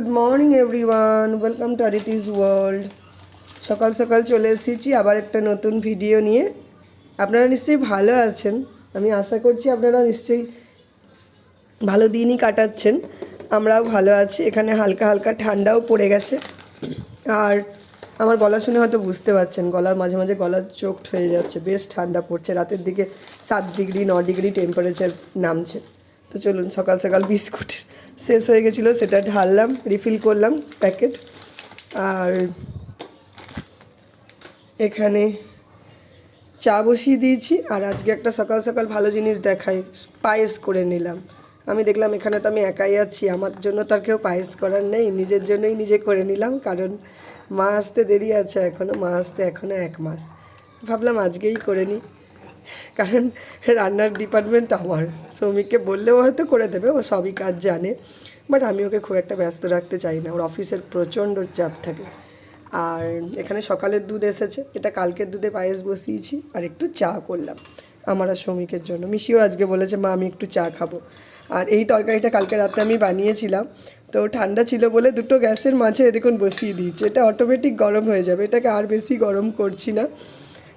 Good morning everyone welcome to Aditi's world সকাল সকাল চলে এসেছি, আবার একটা নতুন ভিডিও নিয়ে। আপনারা নিশ্চয়ই ভালো আছেন। আমি আশা করছি আপনারা নিশ্চয়ই ভালো দিনই কাটাচ্ছেন। আমরাও ভালো আছি। এখানে হালকা হালকা ঠান্ডাও পড়ে গেছে। আর আমার গলা শুনে হয়তো বুঝতে পারছেন, গলার মাঝে মাঝে গলার চোখ হয়ে যাচ্ছে। বেশ ঠান্ডা পড়ছে। রাতের দিকে সাত ডিগ্রি, ন ডিগ্রি টেম্পারেচার নামছে। তো চলুন, সকাল সকাল বিস্কুট শেষ হয়ে গেছিল, সেটা ঢাললাম রিফিল করলাম প্যাকেট আর এখানে চা বসিয়ে দিয়েছি, আর আজকে একটা সকাল সকাল ভালো জিনিস দেখাই, পায়েস করে নিলাম। আমি দেখলাম এখানে তো আমি একাই আছি, আমার জন্য তার কেউ পায়েস করার নেই, নিজের জন্যই নিজে করে নিলাম, কারণ মা আসতে দেরি আছে এখনও মা আসতে এখনও এক মাস। ভাবলাম আজকেই করে নিই। কারণ রান্নার ডিপার্টমেন্ট আমার। শ্রমিককে বললেও হয়তো করে দেবে, ও সবই কাজ জানে। বাট আমি ওকে খুব একটা ব্যস্ত রাখতে চাই না। ওর অফিসের প্রচণ্ড চাপ থাকে। আর এখানে সকালের দুধ এসেছে। এটা কালকের দুধে পায়েস বসিয়েছি আর একটু চা করলাম। আমার আর শ্রমিকের জন্য। মিশিও আজকে বলেছে, মা, আমি একটু চা খাব। আর এই তরকারিটা কালকে রাতে আমি বানিয়েছিলাম। তো ঠান্ডা ছিল বলে দুটো গ্যাসের মাঝে দেখুন বসিয়ে দিয়েছি। এটা অটোমেটিক গরম হয়ে যাবে। এটাকে আর বেশি গরম করছি না।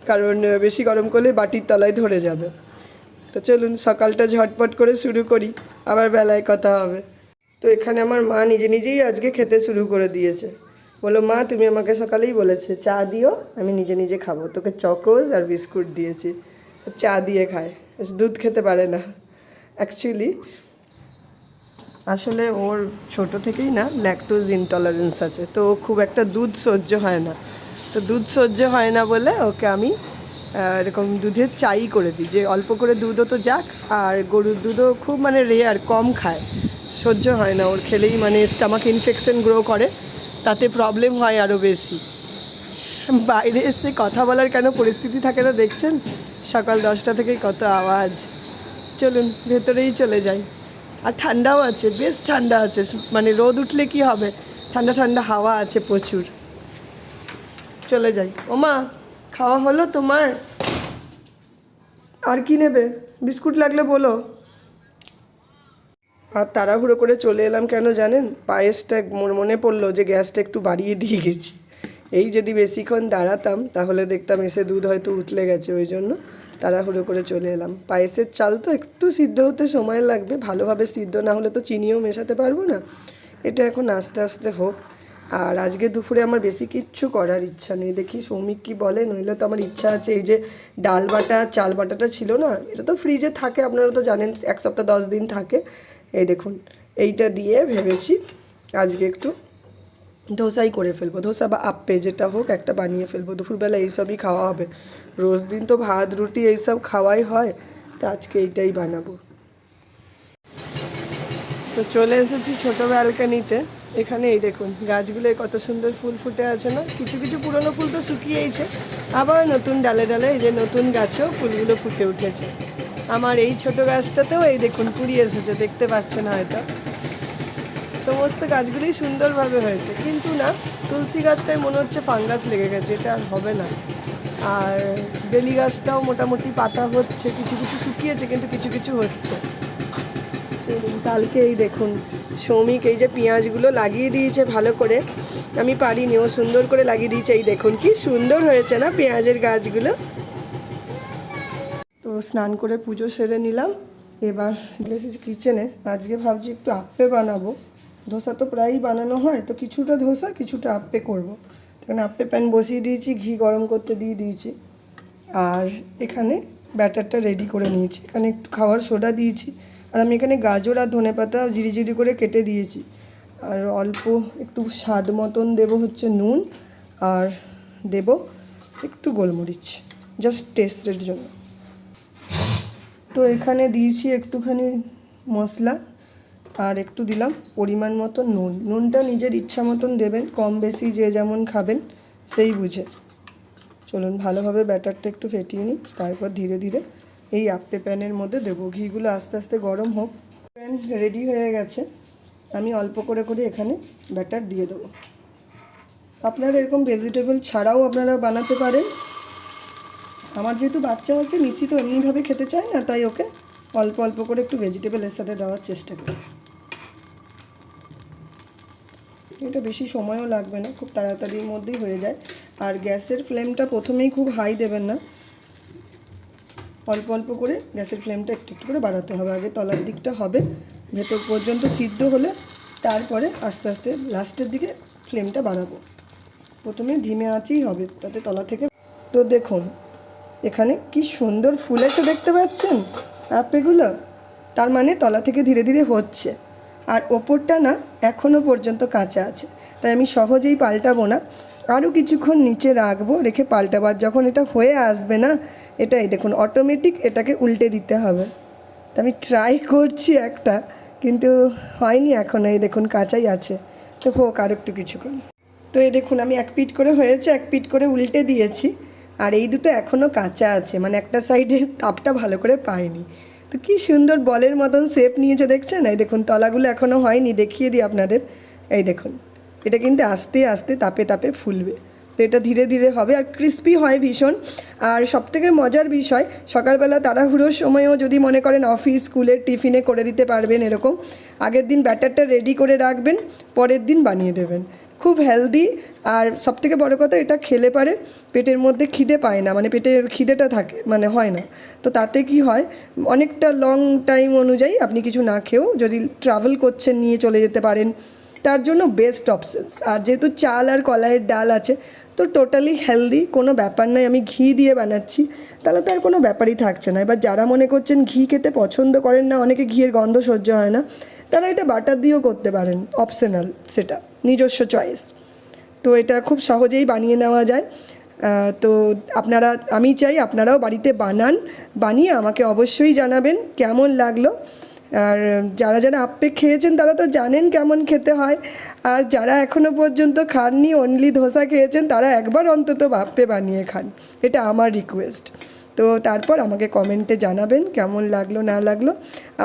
কারণ বেশি গরম করলে বাটির তলায় ধরে যাবে। তো চলুন, সকালটা ঝটপট করে শুরু করি। আবার বেলায় কথা হবে। তো এখানে আমার মা নিজে নিজেই আজকে খেতে শুরু করে দিয়েছে। বলো মা, তুমি আমাকে সকালেই বলেছে, চা দিও, আমি নিজে নিজে খাব। তোকে চকোজ আর বিস্কুট দিয়েছি। চা দিয়ে খায়। দুধ খেতে পারে না অ্যাকচুয়ালি আসলে ওর ছোট থেকেই না ল্যাকটোজ ইনটলারেন্স আছে। তো খুব একটা দুধ সহ্য হয় না। তো দুধ সহ্য হয় না বলে ওকে আমি এরকম দুধের চাই করে দিই। যে অল্প করে দুধও তো যাক, আর গরুর দুধও খুব মানে রেয়ার কম খায়। সহ্য হয় না, ওর খেলেই মানে স্টামাক ইনফেকশন গ্রো করে, তাতে প্রবলেম হয় আরও বেশি। বাইরে এসে কথা বলার কেন পরিস্থিতি থাকে না দেখছেন? সকাল দশটা থেকে কত আওয়াজ। চলুন, ভেতরেই চলে যাই। আর ঠান্ডাও আছে, বেশ ঠান্ডা আছে। মানে রোদ উঠলে কি হবে? ঠান্ডা ঠান্ডা হাওয়া আছে প্রচুর। চলে যাই। ওমা, খাওয়া হলো তোমার? আর কি নেবে? বিস্কুট লাগলে বলো। আর তাড়াহুড়ো করে চলে এলাম কেন জানেন? পায়েসটা মনে পড়ল যে গ্যাসটা একটু বাড়িয়ে দিয়ে গেছি। এই যদি বেশিক্ষণ দাঁড়াতাম, তাহলে দেখতাম এসে দুধ হয়তো উতলে গেছে, ওই জন্য তাড়াহুড়ো করে চলে এলাম। পায়েসের চাল তো একটু সিদ্ধ হতে সময় লাগবে, ভালোভাবে সিদ্ধ না হলে তো চিনিও মেশাতে পারব না। এটা এখন আস্তে আস্তে হোক। আর আজকে দুপুরে আমার বেশি কিচ্ছু করার ইচ্ছা নেই। দেখি সৌমিক কি বলে, নইলে তো আমার ইচ্ছা আছে এই যে ডাল বাটা, চাল বাটাটা ছিল না, এটা তো ফ্রিজে থাকে, আপনারা তো জানেন এক সপ্তাহ দশ দিন থাকে। এই দেখুন, এইটা দিয়ে ভেবেছি আজকে একটু ধোসাই করে ফেলব। ধোসা বা আপ্পে যেটা হোক একটা বানিয়ে ফেলব। দুপুরবেলা এইসবই খাওয়া হবে। রোজ দিন তো ভাত, রুটি এইসব খাওয়াই হয়, তো আজকে এইটাই বানাবো। তো চলে এসেছি ছোটো ব্যালকানিতে। এখানে এই দেখুন, গাছগুলোয় কত সুন্দর ফুল ফুটে আছে না? কিছু কিছু পুরনো ফুল তো শুকিয়েইছে। আবার নতুন ডালে ডালে এই যে নতুন গাছেও ফুলগুলো ফুটে উঠেছে। আমার এই ছোট গাছটাতেও এই দেখুন কুড়ি এসেছে, দেখতে পাচ্ছেন হয়তো। সমস্ত গাছগুলি সুন্দরভাবে হয়েছে। কিন্তু না, তুলসী গাছটায় মনে হচ্ছে ফাঙ্গাস লেগে গেছে, এটা আর হবে না। আর বেলি গাছটাও মোটামুটি পাতা হচ্ছে, কিছু কিছু শুকিয়েছে, কিন্তু কিছু কিছু হচ্ছে। কালকে এই দেখুন। সৌমিক এই যে পেঁয়াজগুলো লাগিয়ে দিয়েছে ভালো করে। আমি পারিনি, ও সুন্দর করে লাগিয়ে দিয়েছে। এই দেখুন কি সুন্দর হয়েছে না পেঁয়াজের গাছগুলো? তো স্নান করে পুজো সেরে নিলাম। এবার এসেছি কিচেনে। আজকে ভাবছি একটু আপ্পে বানাবো। ধোসা তো প্রায়ই বানানো হয়, তো কিছুটা ধোসা, কিছুটা আপ্পে করব। তখন আপ্পে প্যান বসিয়ে দিয়েছি, ঘি গরম করতে দিয়ে দিয়েছি। আর এখানে ব্যাটারটা রেডি করে নিয়েছি। এখানে একটু খাওয়ার সোডা দিয়েছি। আর আমি এখানে গাজর আর ধনেপাতা জিরি জিরি করে কেটে দিয়েছি। আর অল্প একটু স্বাদ মতন দেবো হচ্ছে নুন আর দেব একটু গোলমরিচ জাস্ট টেস্টের জন্য। তো এখানে দিয়েছি একটুখানি মশলা আর একটু দিলাম পরিমাণ মতো নুন। নুনটা নিজের ইচ্ছা মতন দেবেন, কম বেশি যে যেমন খাবেন সেই বুঝে। চলুন ভালোভাবে ব্যাটারটা একটু ফেটিয়ে নিই, তারপর ধীরে ধীরে এই আপ্পে প্যানের মধ্যে দেবো। ঘিগুলো আস্তে আস্তে গরম হোক। প্যান রেডি হয়ে গেছে। আমি অল্প করে করে এখানে ব্যাটার দিয়ে দেবো। আপনারা এরকম ভেজিটেবল ছাড়াও আপনারা বানাতে পারেন। আমার যেহেতু বাচ্চা আছে মিশি তো এমনিভাবে খেতে চায় না, তাই ওকে অল্প অল্প করে একটু ভেজিটেবলের সাথে দেওয়ার চেষ্টা করি। এটা বেশি সময়ও লাগবে না, খুব তাড়াতাড়ির মধ্যেই হয়ে যায়। আর গ্যাসের ফ্লেমটা প্রথমেই খুব হাই দেবেন না। অল্প অল্প করে গ্যাসের ফ্লেমটা একটু একটু করে বাড়াতে হবে। আগে তলার দিকটা হবে, ভেতর পর্যন্ত সিদ্ধ হলে তারপরে আস্তে আস্তে লাস্টের দিকে ফ্লেমটা বাড়াবো। প্রথমে ধিমে আঁচেই হবে, তাতে তলা থেকে তো দেখুন, এখানে কি সুন্দর ফুলেছে দেখতে পাচ্ছেন? আপেগুলো তার মানে তলা থেকে ধীরে ধীরে হচ্ছে। আর ওপরটা না এখনও পর্যন্ত কাঁচা আছে। তাই আমি সহজেই পাল্টাবো না। আরও কিছুক্ষণ নিচে রাখব, রেখে পাল্টাবার যখন এটা হয়ে আসবে না এটাই দেখুন অটোমেটিক এটাকে উল্টে দিতে হবে। তা আমি ট্রাই করছি একটা, কিন্তু হয়নি এখন, এই দেখুন কাঁচাই আছে। তো হোক, আর একটু কিছুক্ষণ তো এই দেখুন, আমি এক পিট করে হয়েছে, এক পিট করে উল্টে দিয়েছি, আর এই দুটো এখনও কাঁচা আছে মানে একটা সাইডে তাপটা ভালো করে পায়নি তো কি সুন্দর বলের মতন শেপ নিয়েছে, দেখছেন? এই দেখুন, তলাগুলো এখনও হয়নি, দেখিয়ে দিই আপনাদের। এই দেখুন, এটা কিন্তু আস্তে আস্তে তাপে তাপে ফুলবে। তো এটা ধীরে ধীরে হবে আর ক্রিস্পি হয় ভীষণ। আর সবথেকে মজার বিষয়, সকালবেলা তাড়াহুড়োর সময়ও যদি মনে করেন অফিস স্কুলের টিফিনে করে দিতে পারবেন এরকম, আগের দিন ব্যাটারটা রেডি করে রাখবেন, পরের দিন বানিয়ে দেবেন। খুব হেলদি আর সবথেকে বড় কথা এটা খেলে পারে, পেটের মধ্যে খিদে পায় না মানে পেটের খিদেটা থাকে মানে হয় না। তো তাতে কি হয়, অনেকটা লং টাইম অনুযায়ী আপনি কিছু না খেয়েও যদি ট্রাভেল করছেন, নিয়ে চলে যেতে পারেন, তার জন্য বেস্ট অপশানস আর যেহেতু চাল আর কলাইয়ের ডাল আছে তো টোটালি হেলদি কোনো ব্যাপার নয় আমি ঘি দিয়ে বানাচ্ছি। তাহলে তো আর কোনো ব্যাপারই থাকছে না। এবার যারা মনে করছেন ঘি খেতে পছন্দ করেন না, অনেকে ঘিয়ের গন্ধ সহ্য হয় না, তারা এটা বাটার দিয়েও করতে পারেন অপশনাল সেটা, নিজস্ব চয়েস তো এটা খুব সহজেই বানিয়ে নেওয়া যায়। তো আপনারা, আমি চাই আপনারাও বাড়িতে বানান, বানিয়ে আমাকে অবশ্যই জানাবেন, কেমন লাগল। আর যারা যারা আপ্পে খেয়েছেন তারা তো জানেন কেমন খেতে হয়। আর যারা এখনও পর্যন্ত খাননি অনলি ধোসা খেয়েছেন, তারা একবার অন্তত আপ্পে বানিয়ে খান। এটা আমার রিকোয়েস্ট তো তারপর আমাকে কমেন্টে জানাবেন কেমন লাগল, না লাগল।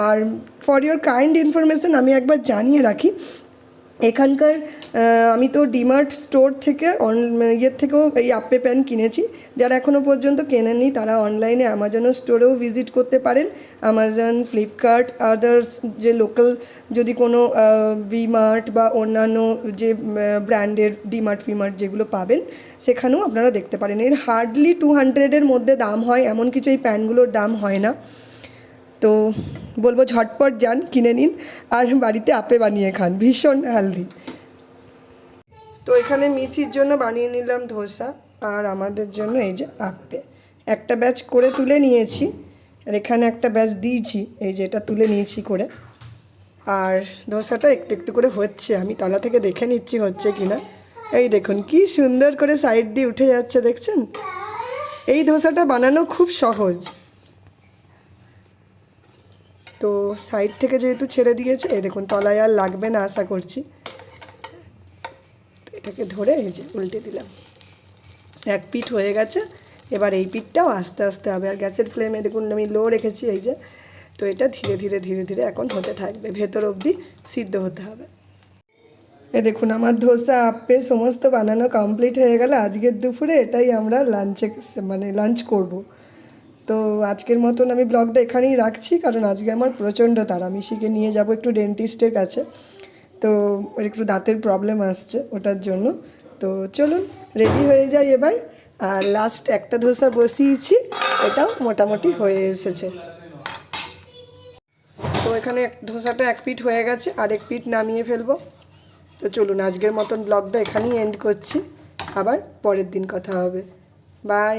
আর ফর ইওর কাইন্ড ইনফরমেশান আমি একবার জানিয়ে রাখি এখানকার আমি তো ডিমার্ট স্টোর থেকে অন ইয়ের থেকেও এই আপ্পে প্যান কিনেছি। যারা এখনও পর্যন্ত কেনেননি, তারা অনলাইনে অ্যামাজনও স্টোরেও ভিজিট করতে পারেন। অ্যামাজন ফ্লিপকার্ট আদার্স যে লোকাল যদি কোনো ভিমার্ট বা অন্যান্য যে ব্র্যান্ডের ডিমার্ট ফিমার্ট যেগুলো পাবেন, সেখানেও আপনারা দেখতে পারেন। এর হার্ডলি টু হান্ড্রেডের মধ্যে দাম হয়, এমন কিছু এই প্যানগুলোর দাম হয় না। তো বলব, ঝটপট যান, কিনে নিন আর বাড়িতে আপে বানিয়ে খান, ভীষণ হেলদি তো এখানে মিসির জন্য বানিয়ে নিলাম ধোসা আর আমাদের জন্য এই যে আপে। একটা ব্যাচ করে তুলে নিয়েছি আর এখানে একটা ব্যাচ দিয়েছি, এই যে এটা তুলে নিয়েছি করে। আর ধোসাটা একটু একটু করে হচ্ছে, আমি তলা থেকে দেখে নিচ্ছি হচ্ছে কি না এই দেখুন, কি সুন্দর করে সাইড দিয়ে উঠে যাচ্ছে, দেখছেন? এই ধোসাটা বানানো খুব সহজ তো সাইড থেকে যেহেতু ছেড়ে দিয়েছে দেখুন, তলায় আর লাগবে না আশা করছি। এটাকে ধরে এই যে উল্টে দিলাম। এক পিঠ হয়ে গেছে, এবার এই পিঠটাও আস্তে আস্তে হবে। আর গ্যাসের ফ্লেমে দেখুন, আমি লো রেখেছি এই যে, তো এটা ধীরে ধীরে ধীরে ধীরে এখন হতে থাকবে। ভেতর অবধি সিদ্ধ হতে হবে। এ দেখুন, আমার ধোসা, আপে, সমস্ত বানানো কমপ্লিট হয়ে গেল। আজকের দুপুরে এটাই আমরা লাঞ্চে মানে লাঞ্চ করব। তো আজকের মতন আমি ব্লগটা এখানেই রাখছি, কারণ আজকে আমার প্রচণ্ড তাড়া। মিশিকে নিয়ে যাব একটু ডেন্টিস্টের কাছে। তো একটু দাঁতের প্রবলেম আসছে ওটার জন্য। তো চলুন রেডি হয়ে যাই এবার। আর লাস্ট একটা ধোসা বসিয়েছি, এটাও মোটামুটি হয়ে এসেছে। তো এখানে ধোসাটা এক পিঠ হয়ে গেছে, আর এক পিঠ নামিয়ে ফেলব। তো চলুন, আজকের মতন ব্লগটা এখানেই এন্ড করছি। আবার পরের দিন কথা হবে। বাই